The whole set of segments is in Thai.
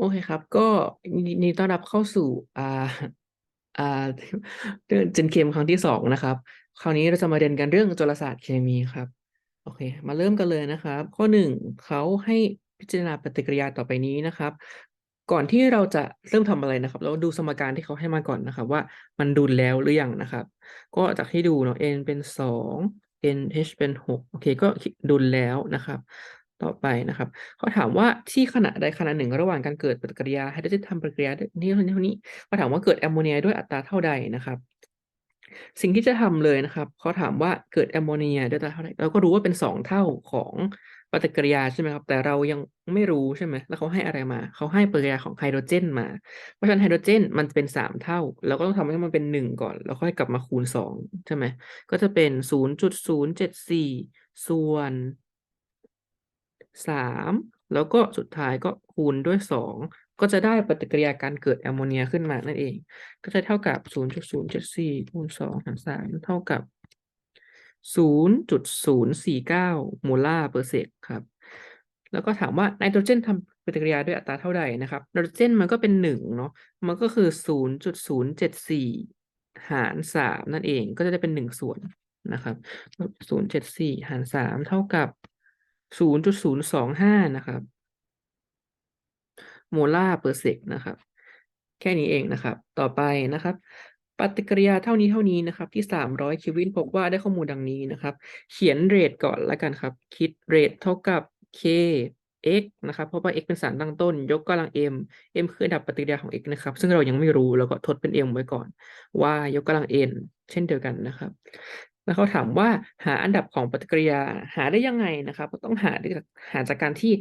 โอเคครับ ก็ยินดีต้อนรับเข้าสู่อ่าอ่าเรื่องเจนเคมครั้งที่สองนะครับ คราวนี้เราจะมาเรียนกันเรื่องจุลศาสตร์เคมีครับ โอเค มาเริ่มกันเลยนะครับ ข้อหนึ่งเขาให้พิจารณาปฏิกิริยาต่อไปนี้นะครับ ก่อนที่เราจะเริ่มทำอะไรนะครับ เราดูสมการที่เขาให้มาก่อนนะครับ ว่ามันดุลแล้วหรือยังนะครับ ก็จากที่ดูเนาะ n เป็นสอง nh เป็นหกโอเค ก็ดุลแล้วนะครับ ต่อไปนะครับเขาถามว่าที่ขณะใดขณะหนึ่งระหว่างการเกิดปฏิกิริยาไฮโดรเจนทำปฏิกิริยานี้เท่านี้เท่านี้เขาถามว่าเกิดแอมโมเนียด้วยอัตราเท่าใดนะครับ สิ่งที่จะทำเลยนะครับเขาถามว่าเกิดแอมโมเนียด้วยอัตราเท่าใดเราก็รู้ว่าเป็นสองเท่าของปฏิกิริยาใช่ไหมครับ แต่เรายังไม่รู้ใช่ไหมแล้วเขาให้อะไรมา เขาให้ปฏิกิริยาของไฮโดรเจนมา เพราะฉะนั้นไฮโดรเจนมันเป็นสามเท่า เราก็ต้องทำให้มันเป็นหนึ่งก่อน แล้วค่อยกลับมาคูณสองใช่ไหมก็จะเป็นศูนย์จุดศูนย์เจ็ดสี่ส่วน สามแล้วก็สุดท้ายก็คูณด้วยสองก็จะได้ปฏิกิริยาการเกิดแอมโมเนียขึ้นมานั่นเอง ก็จะเท่ากับศูนย์จุดศูนย์เจ็ดสี่คูณสองหารสามเท่ากับศูนย์จุดศูนย์สี่เก้าโมลาร์เปอร์เซกครับแล้วก็ถามว่าไนโตรเจนทำปฏิกิริยาด้วยอัตราเท่าใดนะครับไนโตรเจนมันก็เป็นหนึ่งเนาะมันก็คือศูนย์จุดศูนย์เจ็ดสี่หารสามนั่นเองก็จะได้เป็นหนึ่งส่วนนะครับศูนย์เจ็ดสี่หารสามเท่ากับ ศูนย์จุดศูนย์สองห้านะครับ โมลาร์เปอร์เซกนะครับ แค่นี้เองนะครับ ต่อไปนะครับ ปฏิกิริยาเท่านี้เท่านี้นะครับ ที่สามร้อยเควินพบว่าได้ข้อมูลดังนี้นะครับ เขียนเรทก่อนแล้วกันครับ คิดเรทเท่ากับ k x นะครับ เพราะว่า x เป็นสารตั้งต้น ยกกำลัง m m คืออันดับปฏิกิริยาของ x นะครับ ซึ่งเรายังไม่รู้ แล้วก็ทดเป็น m ไว้ก่อน y ยกกำลัง n เช่นเดียวกันนะครับ แล้วเขาถามว่าหาอันดับของปฏิกิริยาหาได้ยังไงนะครับต้องหาจากหาจากการที่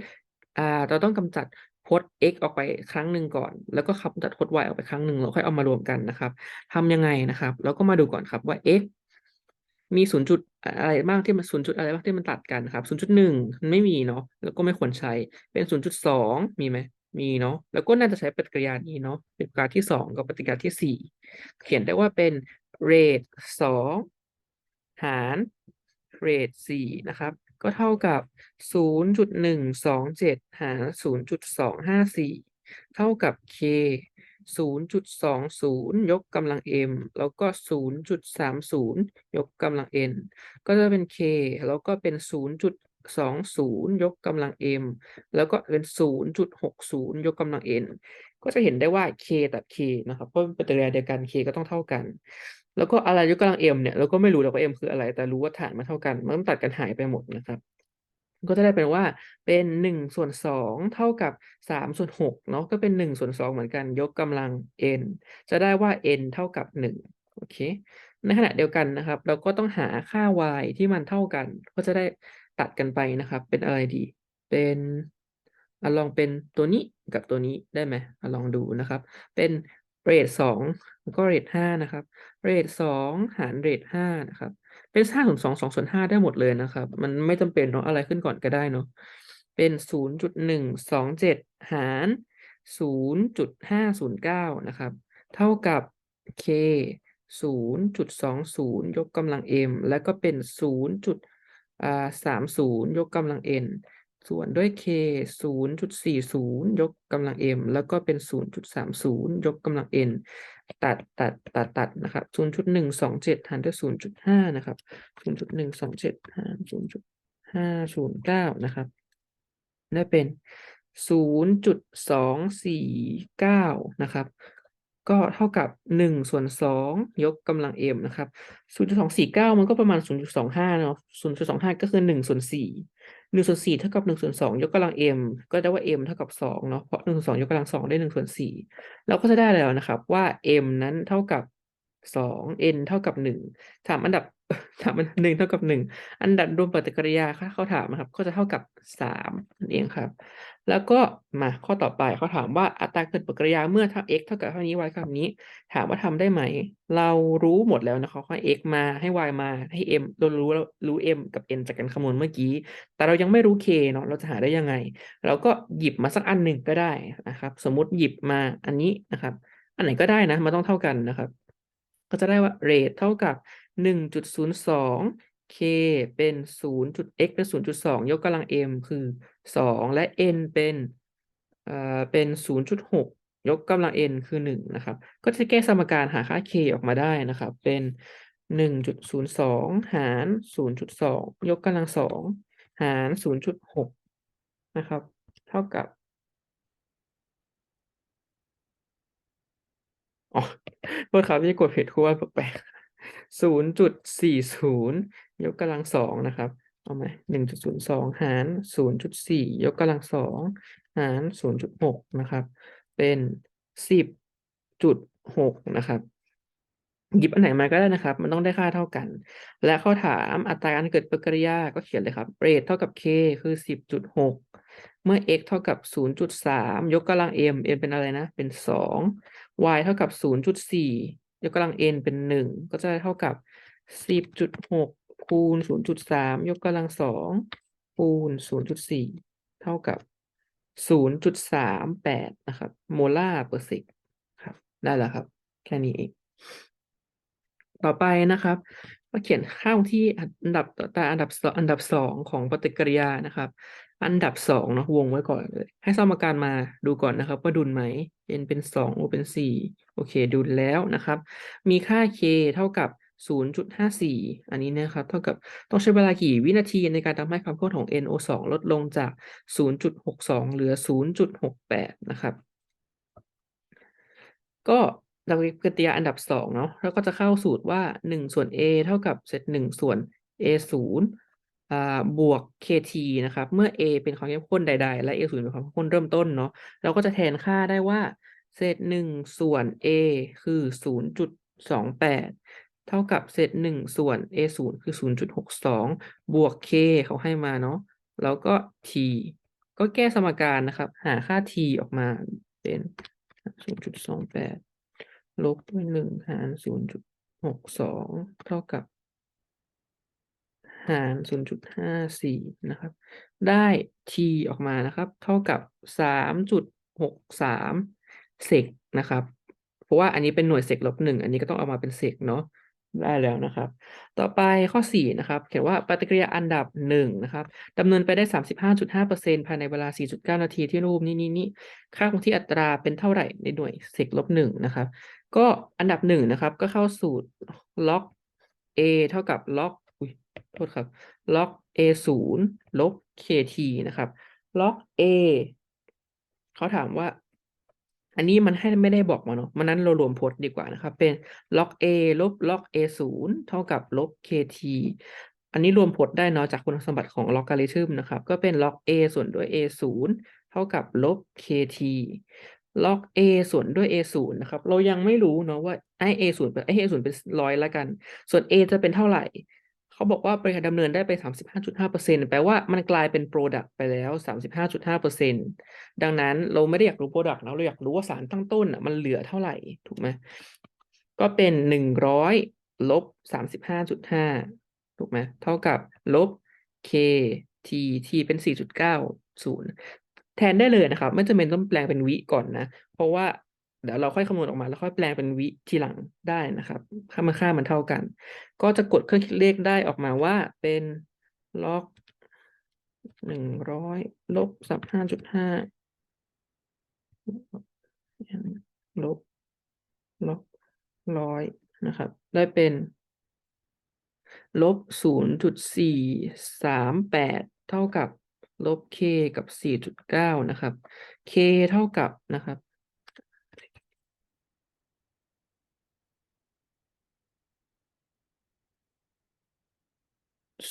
เราต้องกำจัดพจน์ x ออกไปครั้งหนึ่งก่อน แล้วก็กำจัดพจน์ y ออกไปครั้งหนึ่งแล้วค่อยเอามารวมกันนะครับทำยังไงนะครับ เราก็มาดูก่อนครับว่า x มีศูนย์จุดอะไรบ้างที่มันศูนย์จุดอะไรบ้างที่มันตัดกันครับศูนย์จุดหนึ่งมันไม่มีเนาะแล้วก็ไม่ควรใช้เป็นศูนย์จุดสองมีไหมมีเนาะแล้วก็น่าจะใช้ปฏิกิริยานี้เนาะปฏิกิริยาที่สองกับปฏิกิริยาที่สี่เขียนได้ว่าเป็นเรทสอง หารเรทสี่นะครับ ก็เท่ากับศูนย์จุดหารศูนย์จุดสองห้าสี่เท่ากับ k ศูนย์จุดสองศูนย์ยกกำลัง m แล้วก็ศูนย์จุดสามศูนย์ยกกำลัง n ก็จะเป็น k แล้วก็เป็นศูนย์จุดสองศูนย์ยกกำลัง m แล้วก็เป็นศูนย์จุดหกกำลัง n ก็จะเห็นได้ว่า k ตัด k นะครับ เพราะเป็นปฏิกิริยเดียวกัน k ก็ต้องเท่ากัน แล้วก็อะไรยกกำลัง m เนี่ยเราก็ไม่รู้หรอกว่า m คืออะไร แต่รู้ว่าฐานมันเท่ากัน มันตัดกันหายไปหมดนะครับ ก็จะได้เป็นว่าเป็นหนึ่งส่วนสองเท่ากับสามส่วนหกเนาะก็เป็นหนึ่งส่วนสองเหมือนกัน ยกกำลัง n จะได้ว่า n เท่ากับหนึ่งโอเค ในขณะเดียวกันนะครับ เราก็ต้องหาค่า y ที่มันเท่ากัน ก็จะได้ตัดกันไปนะครับ เป็นอะไรดี เป็นอลองเป็นตัวนี้กับตัวนี้ได้ไหมอลองดูนะครับ เป็นเรทสอง แล้วก็เรทห้านะครับ เรทสองหารเรทห้านะครับ เป็นห้าส่วนสองสองส่วนห้าได้หมดเลยนะครับ มันไม่จำเป็นเนาะอะไรขึ้นก่อนก็ได้เนาะ เป็นศูนย์จุดหนึ่งสองเจ็ดหารศูนย์จุดห้าศูนย์เก้านะครับ เท่ากับ k ศูนย์จุดสองศูนย์ยกกำลัง m แล้วก็เป็นศูนย์จุดอ่าสามศูนย์ยกกำลัง n ส่วนด้วย k ศูนย์จุดสี่ศูนย์ยกกำลัง m แล้วก็เป็นศูนย์จุดสามศูนย์ยกกำลัง n ตัดตัดตัดตัดนะครับศูนย์จุดหนึ่งสองเจ็ดหารด้วยศูนย์จุดห้านะครับศูนย์จุดหนึ่งสองเจ็ดหารศูนย์จุดห้าศูนย์เก้านะครับ ได้เป็นศูนย์จุดสองสี่เก้านะครับ ก็เท่ากับหนึ่งส่วนสองยกกำลัง m นะครับศูนย์จุดสองสี่เก้ามันก็ประมาณศูนย์จุดสองห้าเนาะศูนย์จุดสองห้าก็คือหนึ่งส่วนสี่หนึ่งส่วนสี่เท่ากับหนึ่งส่วนสองยกกำลัง m ก็ได้ว่า m เท่ากับสองเนาะเพราะหนึ่งส่วนสองยกกำลังสองได้หนึ่งส่วนสี่เราก็จะได้แล้วนะครับว่า m นั้นเท่ากับสอง n เท่ากับหนึ่งถามอันดับถามอันดับหนึ่งเท่ากับหนึ่งอันดับรวมปฏิกิริยาค่ะเขาถามนะครับ ก็จะเท่ากับสามนั่นเองครับ แล้วก็มาข้อต่อไปเขาถามว่าอัตราเกิดปฏิกิริยาเมื่อเท่า x เท่ากับเท่านี้ y เท่านี้ ถามว่าทำได้ไหม เรารู้หมดแล้วนะเขาให้ x มาให้ y มาให้ m เรารู้รู้ m กับ n จากการคำนวณเมื่อกี้ แต่เรายังไม่รู้ k เนาะเราจะหาได้ยังไง เราก็หยิบมาสักอันหนึ่งก็ได้นะครับ สมมุติหยิบมาอันนี้นะครับ อันไหนก็ได้นะมันต้องเท่ากันนะครับ ก็จะได้ว่า rate เท่ากับ 1.02 k เป็นศูนย์จุด x เป็นศูนย์จุดสองยกกำลัง m คือสองและ n เป็นอ่าเป็นศูนย์จุดหกกำลัง n คือหนึ่งนะครับ ก็จะแก้สมการหาค่า k ออกมาได้นะครับ เป็นหนึ่งจุดศูนย์สองหารศูนย์จุดสองยกกำลังสองหารศูนะครับ เท่ากับอ๋อโทษครับที่กดผิดครูว่าแปลกศูนย์จุดสี่ศูนย์ ยกกำลังสองนะครับเอาไหมหนึ่งจุดศูนย์สองหารศูนย์จุดสี่ยกกำลังสองหารศูนย์จุดหกนะครับ เป็นสิบจุดหกนะครับหยิบอันไหนมาก็ได้นะครับ มันต้องได้ค่าเท่ากัน และข้อถามอัตราการเกิดปฏิกิริยาก็เขียนเลยครับเรทเท่ากับ k คือสิบจุดหกเมื่อ x เท่ากับศูนย์จุดสามยกกำลัง m m เป็นอะไรนะ เป็นสอง y เท่ากับศูนย์จุดสี่ยกกำลัง n เป็นหนึ่งก็จะได้เท่ากับสิบจุดหก คูณศูนย์จุดสามยกกำลังสองคูณศูนย์จุดสี่เท่ากับศูนย์จุดสามแปดนะครับ โมลาร์เปอร์เซกครับ ได้แล้วครับ แค่นี้เอง ต่อไปนะครับมาเขียนค่าคงที่อันดับต่อตาอันดับสองอันดับสองของปฏิกิริยานะครับ อันดับสองเนาะวงไว้ก่อนเลย ให้สมการมาดูก่อนนะครับ ว่าดุลไหม n เป็นสองโอเป็นสี่โอเค ดุลแล้วนะครับ มีค่า k เท่ากับ 0.54 อันนี้นะครับ เท่ากับต้องใช้เวลากี่วินาทีในการทำให้ความเข้มข้นของ NO2 ลดลงจาก 0.62 เหลือ 0.68 นะครับ ก็เราเรียกปฏิยาอันดับ 2 เนาะแล้วก็จะเข้าสูตรว่า 1 ส่วน A เท่ากับเซต1ส่วน A 0บวก KT นะครับ เมื่อ A เป็นความเข้มข้นใด ๆ และ A 0เป็นความเข้มข้นเริ่มต้นเนาะเราก็จะแทนค่าได้ว่าเศษ1ส่วน A คือ 0.28 เท่ากับเศษหนึ่งส่วน a ศูนย์คือศูนย์จุดหกสองบวก k เขาให้มาเนาะแล้วก็ t ก็แก้สมการนะครับ หาค่า t ออกมาเป็นศูนย์จุดสองแปดลบด้วยหนึ่งหารศูนย์จุดหกสองเท่ากับ หารศูนย์จุดห้าสี่นะครับ ได้ t ออกมานะครับ เท่ากับสามจุดหกสามเซกนะครับ เพราะว่าอันนี้เป็นหน่วยเซกลบหนึ่งอันนี้ก็ต้องเอามาเป็นเซกเนาะ ได้แล้วนะครับ ต่อไปข้อสี่นะครับ เขียนว่าปฏิกิริยาอันดับหนึ่งนะครับดำเนินไปได้สามสิบห้าจุดห้าเปอร์เซ็นภายในเวลาสี่จุดเก้านาทีที่รูปนี้นี้นี้ค่าคงที่อัตราเป็นเท่าไหร่ในหน่วยเซกลบหนึ่งนะครับ ก็อันดับหนึ่งนะครับ ก็เข้าสูตรล็อก a เท่ากับล็อกอุ้ยโทษครับล็อก a ศูนย์ลบ kt นะครับล็อก a เขาถามว่า อันนี้มันให้ไม่ได้บอกมาเนาะมันนั้นเรารวมพจน์ดีกว่านะครับ เป็นล็อก a ลบล็อก a ศูนย์เท่ากับลบ kt อันนี้รวมพจน์ได้เนาะจากคุณสมบัติของล็อกการิทึมนะครับ ก็เป็นล็อก a ส่วนด้วย a ศูนย์เท่ากับลบ kt ล็อก a ส่วนด้วย a ศูนย์นะครับ เรายังไม่รู้เนาะว่าไอ a ศูนย์เป็นไอ a ศูนย์เป็นร้อยล้วกัน ส่วน a จะเป็นเท่าไหร่ เขาบอกว่าบริการดำเนินได้ไป 35.5%แปลว่ามันกลายเป็น Product ไปแล้ว 35.5%ดังนั้นเราไม่ได้อยากรู้ Product นะเราอยากรู้ว่าสารตั้งต้นอะมันเหลือเท่าไหร่ถูกไหมก็เป็น 100ลบ35.5 ถูกไหมเท่ากับลบ k t t เป็น 4.90 แทนได้เลยนะครับ ไม่จำเป็นต้องแปลงเป็นวิก่อนนะ เพราะว่า เดี๋ยวเราค่อยคำนวณออกมาแล้วค่อยแปลงเป็นวิทีหลังได้นะครับค่ามันค่ามันเท่ากัน ก็จะกดเครื่องคิดเลขได้ออกมาว่าเป็นล็อกหนึ่งร้อยลบสามห้าจุดห้าลบล็อกร้อยนะครับ ได้เป็นลบศูนย์จุดสี่สามแปดเท่ากับลบ k กับสี่จุดเก้านะครับ k เท่ากับนะครับ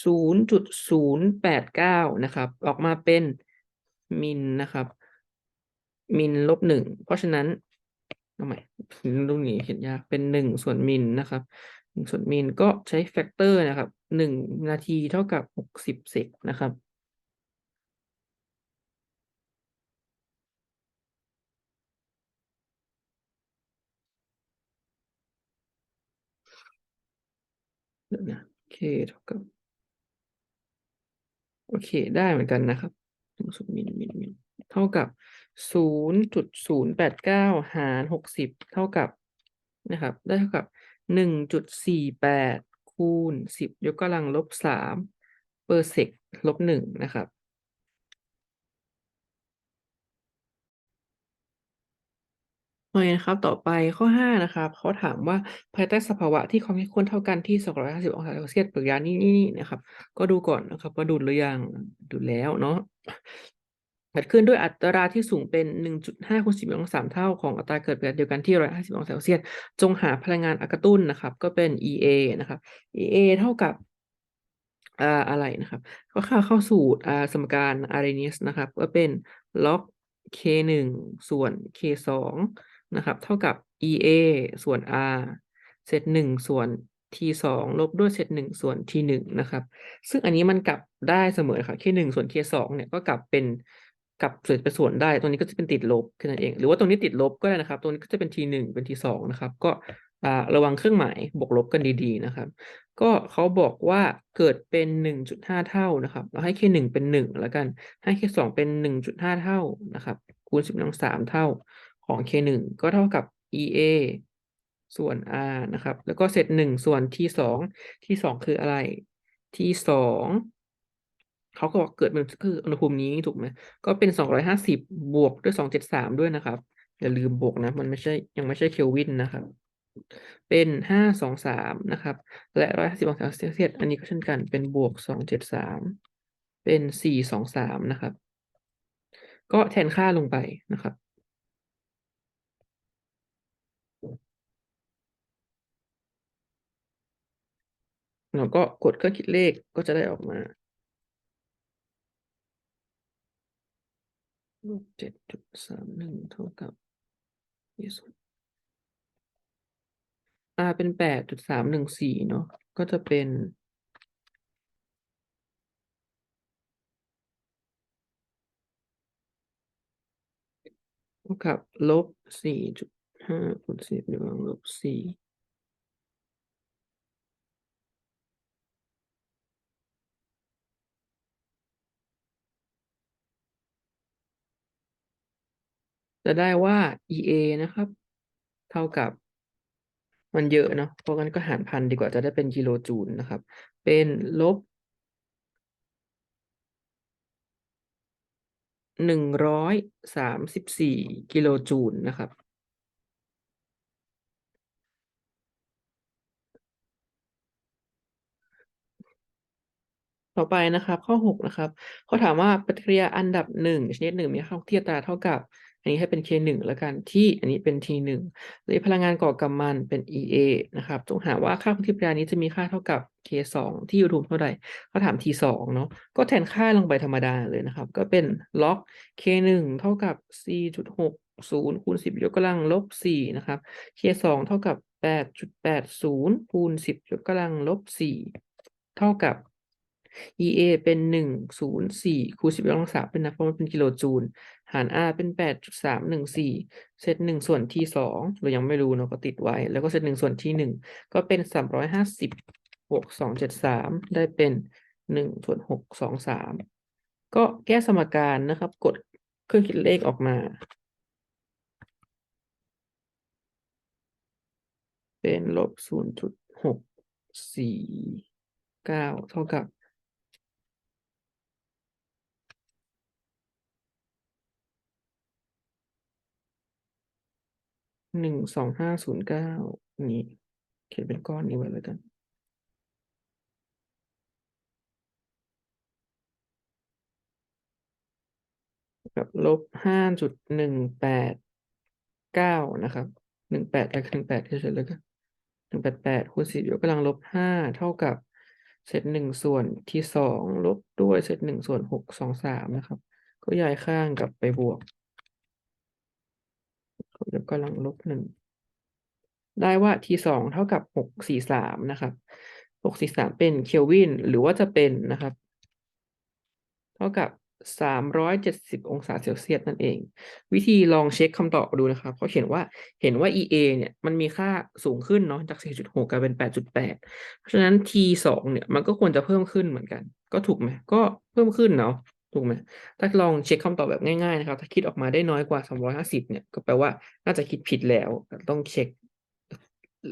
ศูนย์จุดศูนย์แปดเก้านะครับ ออกมาเป็นมิลนะครับ มิลลบหนึ่งเพราะฉะนั้นเอาใหม่ตรงนี้เขียนยากเป็นหนึ่งส่วนมิลนะครับหนึ่งส่วนมิลก็ใช้แฟกเตอร์นะครับหนึ่งนาทีเท่ากับหกสิบเซกนะครับเดี๋ยวนะเคเท่ากับ โอเค ได้เหมือนกันนะครับหนึ่งส่วนมิลมิลมิลเท่ากับศูนย์จุดศูนย์แปดเก้าหารหกสิบเท่ากับนะครับ ได้เท่ากับหนึ่งจุดสี่แปดคูณสิบยกกำลังลบสามเปอร์เซกลบหนึ่งนะครับ เคนะครับ ต่อไปข้อ 5 นะครับเขาถามว่าภายใต้สภาวะที่ความเข้มข้นเท่ากันที่ 250 องศาเซลเซียสปฏิกิริยานี่ๆๆนะครับ ก็ดูก่อนนะครับว่าดูดหรือยังดูดแล้วเนาะเกิดขึ้นด้วยอัตราที่สูงเป็น 1.5คูณ10ยกกำลัง3เท่าของอัตราเกิดปฏิกิริยาเดียวกันที่ 150 องศาเซลเซียส จงหาพลังงานอะกระตุ้นนะครับ ก็เป็น EA นะครับ EA เท่ากับอ่าอะไรนะครับ ก็ค่าเข้าสูตรอ่าสมการ Arrhenius นะครับ ก็เป็น log K 1ส่วน K 2 นะครับ เท่ากับ EA ส่วน R เศษ1ส่วน T 2ลบด้วยเศษ1ส่วน T 1นะครับ ซึ่งอันนี้มันกลับได้เสมอค่ะ K 1ส่วน K 2เนี่ยก็กลับเป็นกลับเศษเป็นส่วนได้ตรงนี้ก็จะเป็นติดลบแค่นั้นเอง หรือว่าตรงนี้ติดลบก็ได้นะครับ ตรงนี้ก็จะเป็น T 1เป็น T 2นะครับ ก็ระวังเครื่องหมายบวกลบกันดีๆนะครับ ก็เขาบอกว่าเกิดเป็น 1.5 เท่านะครับ เราให้ K 1เป็น1แล้วกัน ให้ K 2เป็น 1.5 เท่านะครับ คูณ10กำลัง3เท่า ของ K 1 ก็เท่ากับ EA ส่วน R นะครับ แล้วก็เศษ1ส่วน T 2 T 2คืออะไร T 2เขาก็บอกเกิดเป็นคืออุณหภูมินี้ถูกไหมก็เป็น250บวกด้วย273ด้วยนะครับ อย่าลืมบวกนะ มันไม่ใช่ยังไม่ใช่เคลวินนะครับ เป็น523นะครับ และ150องศาเซลเซียสอันนี้ก็เช่นกันเป็นบวก273เป็น423นะครับ ก็แทนค่าลงไปนะครับ แล้วก็กดเครื่องคิดเลขก็จะได้ออกมาลบ7.31เท่ากับยี่สิบ R เป็น8.314เนาะก็จะเป็นเท่ากับลบ4.5คูณ10ยกกำลังลบ4 จะได้ว่า EA นะครับ เท่ากับ มันเยอะเนาะเพราะงั้นก็หาร1,000ดีกว่าจะได้เป็นกิโลจูลนะครับ เป็นลบ134กิโลจูลนะครับ ต่อไปนะครับ ข้อ6นะครับ เขาถามว่าปฏิกิริยาอันดับ1ชนิด1มีค่าคงที่อัตราเท่ากับ อันนี้ให้เป็น K 1 แล้วกันที่อันนี้เป็น T 1โดยพลังงานก่อกำมันเป็น EA นะครับจงหาว่าค่าคงที่ปริยานี้จะมีค่าเท่ากับ K 2 ที่อุณหภูมิเท่าใดเขาถาม T 2 เนาะก็แทนค่าลงไปธรรมดาเลยนะครับ ก็เป็น log K 1 เท่ากับ 4.60คูณ10 ยกกำลังลบ4นะครับ K 2 เท่ากับ 8.80คูณ10 ยกกำลังลบ4เท่ากับ EA เป็น104คูณ10ยกกำลัง3เป็นนะเพราะมันเป็นกิโลจูล หาร R เป็น8.314เศษ1ส่วน T 2เรายังไม่รู้เนาะก็ติดไว้ แล้วก็เศษ1ส่วน T 1ก็เป็น350บวก273ได้เป็น1ส่วน623ก็แก้สมการนะครับ กดเครื่องคิดเลขออกมา เป็นลบ0.649เท่ากับ หนึ่งสองห้าศูนย์เก้านี่เขียนเป็นก้อนนี้ไว้แล้วกัน กับลบห้าจุดหนึ่งแปดเก้านะครับหนึ่งแปดแล้วหนึ่งแปดเฉยๆแล้วกันหนึ่งแปดแปดคูณสี่ยกกำลังลบห้าเท่ากับเศษหนึ่งส่วนที่สองลบด้วยเศษหนึ่งส่วนหกสองสามนะครับ ก็ย้ายข้างกลับไปบวก ยกกำลังลบ1ได้ว่า T 2เท่ากับ643นะครับ643เป็นเคลวินหรือว่าจะเป็นนะครับ เท่ากับ370องศาเซลเซียสนั่นเอง วิธีลองเช็คคำตอบดูนะครับเขาเขียนว่าเห็นว่า EA เนี่ยมันมีค่าสูงขึ้นเนาะจาก 4.6 กลายเป็น 8.8 เพราะฉะนั้น T 2เนี่ยมันก็ควรจะเพิ่มขึ้นเหมือนกัน ก็ถูกไหมก็เพิ่มขึ้นเนาะ ถูกไหมถ้าลองเช็คคำตอบแบบง่ายๆนะครับ ถ้าคิดออกมาได้น้อยกว่า 250 เนี่ย ก็แปลว่าน่าจะคิดผิดแล้ว ต้องเช็ค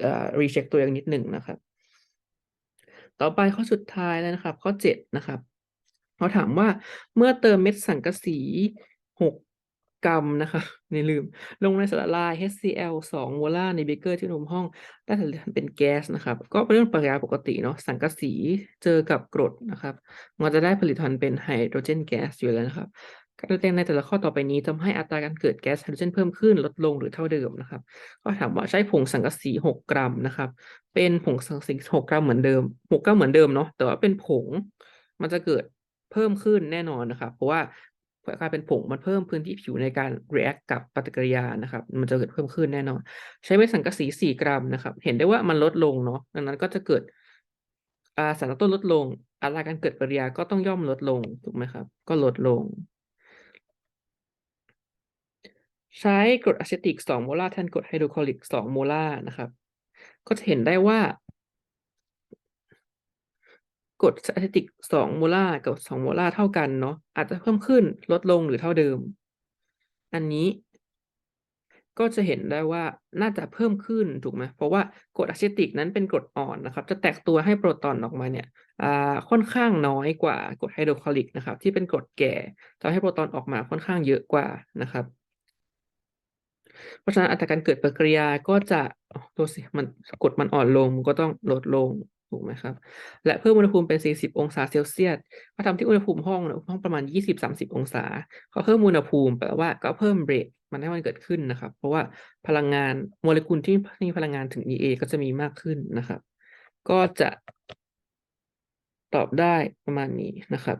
เอ่อรีเช็คตัวเองนิดหนึ่งนะครับ ต่อไปข้อสุดท้ายแล้วนะครับ ข้อ 7 นะครับเขาถามว่าเมื่อเติมเม็ดสังกะสี 6 กรัมนะคะอย่ลืม ลงในสารละลาย HCl 2โมลาร์ในเบเกอร์ที่อุณหภูมิห้องได้ผลิตเป็นแก๊สนะครับ ก็เป็นเรื่องปกิริยาปกติเนาะสังกะสีเจอกับกรดนะครับ มันจะได้ผลิตภัณฑ์เป็นไฮโดรเจนแก๊สอยู่แล้วนะครับการแสดงในแต่ละข้อต่อไปนี้ทำให้อัตราการเกิดแก๊สไฮโดรเจนเพิ่มขึ้นลดลงหรือเท่าเดิมนะครับ ก็ถามว่าใช้ผงสังกะสี 6 กรัมนะครับ เป็นผงสังกะสี6กรัมเหมือนเดิม 6กรัมเหมือนเดิมเนาะแต่ว่าเป็นผงมันจะเกิดเพิ่มขึ้นแน่นอนนะครับ เพราะว่า การเป็นผงมันเพิ่มพื้นที่ผิวในการ react กับปฏิกิริยานะครับ มันจะเกิดเพิ่มขึ้นแน่นอน ใช้เม็ดสังกะสี 4 กรัมนะครับ เห็นได้ว่ามันลดลงเนาะดังนั้นก็จะเกิดาสารตั้งต้นลดลงอัตราการเกิดปฏิกิริยาก็ต้องย่อมลดลงถูกไหมครับ ก็ลดลง ใช้กรดอะเซติก 2 โมลาร์แทนกรดไฮโดรคลอริก 2 โมลาร์นะครับ ก็จะเห็นได้ว่า กรดอะเซติก2โมลาร์กับ2โมลาร์เท่ากันเนาะอาจจะเพิ่มขึ้นลดลงหรือเท่าเดิม อันนี้ก็จะเห็นได้ว่าน่าจะเพิ่มขึ้นถูกไหมเพราะว่ากรดอะเซติกนั้นเป็นกรดอ่อนนะครับ จะแตกตัวให้โปรตอนออกมาเนี่ยค่อนข้างน้อยกว่ากรดไฮโดรคลอริกนะครับ ที่เป็นกรดแก่ทำให้โปรตอนออกมาค่อนข้างเยอะกว่านะครับ เพราะฉะนั้นอัตราการเกิดปฏิกิริยาก็จะดูสิมันกรดมันอ่อนลงก็ต้องลดลง ถูกไหมครับ และเพิ่มอุณหภูมิเป็น 40 องศาเซลเซียสก็ทำที่อุณหภูมิห้องอุณหภูมิห้องประมาณ 20-30 องศาเขาเพิ่มอุณหภูมิแปลว่าก็เพิ่มเบรทมันให้มันเกิดขึ้นนะครับ เพราะว่าพลังงานโมเลกุลที่มีพลังงานถึง EA ก็จะมีมากขึ้นนะครับ ก็จะตอบได้ประมาณนี้นะครับ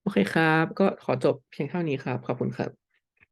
โอเคครับ ก็ขอจบเพียงเท่านี้ครับ ขอบคุณครับ